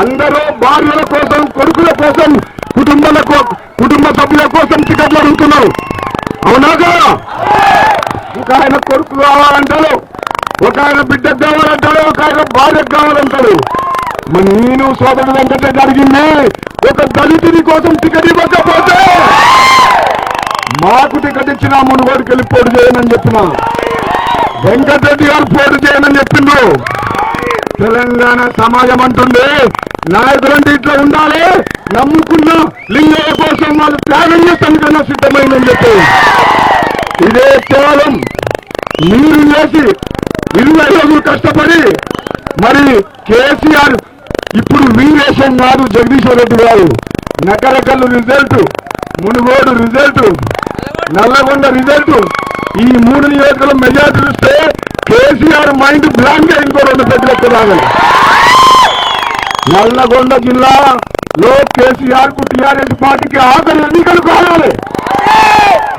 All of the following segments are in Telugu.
అందరూ భార్యల కోసం కొడుకుల కోసం కుటుంబాల కుటుంబ సభ్యుల కోసం టికెట్లు అడుగుతున్నారు. అవునా కదా? ఒక ఆయన కొడుకు కావాలంటాడు ఒక ఆయన బిడ్డకు కావాలంటాడు ఒక ఆయన భార్యకు కావాలంటాడు మరి నేను సోదరుడు వెంకటరెడ్డి అడిగింది ఒక దళితుడి కోసం టికెట్ ఇవ్వకపోతే మాకు టికెట్ ఇచ్చిన మునుగోడికి వెళ్ళి పోటీ చేయనని చెప్పిన. వెంకటరెడ్డి గారు పోటీ చేయనని చెప్పిండ్రు. తెలంగాణ సమాజం అంటుంది నాయకులంటే ఇట్లా ఉండాలి. నమ్ముకున్న లింగయ్య కోసం వాళ్ళు త్యాగం చేస్తానికన్నా సిద్ధమైందని చెప్పి. ఇదే కేవలం మీరు చేసి ఇరవై రోజులు కష్టపడి మరి కేసీఆర్ ఇప్పుడు మీ వేషం గారు జగదీశ్వర్ రెడ్డి గారు. Nakrekal result Munugode result Nalgonda result ఈ మూడు నియోజకవర్గం మెజార్టీ ఇస్తే కేసీఆర్ మైండ్ బ్లాంక్ ఇంకో రెండు పెద్దలకు రాగలరు నల్లగొండ జిల్లాలో కేసీఆర్కు టీఆర్ఎస్ పార్టీకి ఆఖరి ఎన్నికలు కావాలి.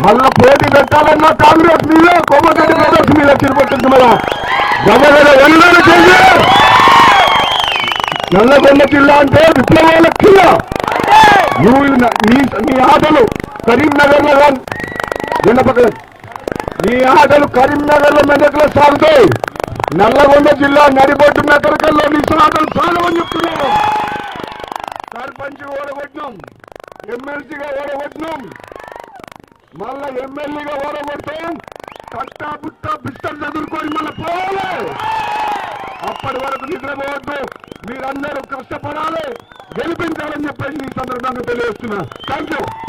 మళ్ళా పోటీ పెట్టాలన్నా కాంగ్రెస్ మీద కోమటిరెడ్డి బ్రదర్స్ మీద తిరుపతి మీద. గవర్నర్ వెళ్ళడం చేసి నల్లగొండ జిల్లా అంటే విప్లవాల జిల్లా నువ్వు న- నీ ఆటలు కరీంనగర్లో కానీ ఈ ఆటలు కరీంనగర్లో మెదక్లో సాగుతాయి. నల్లగొండ జిల్లా నడిబొట్టు మెదకల్లో నిశాటలు సాగమని చెప్తున్నాను సర్పంచ్ ఓడగొట్టినాం. ఎమ్మెల్సీగా ఓడగొట్టినాం. మళ్ళా ఎమ్మెల్యేగా ఓడగొడతాం. కట్టా బుట్ట బిస్టర్ చదువుకొని మళ్ళీ పోవాలి. అప్పటి వరకు నిద్రపోవద్దు. మీరందరూ కష్టపడాలి. గెలిపించాలని చెప్పేసి ఈ సందర్భంగా తెలియజేస్తున్నా. Thank you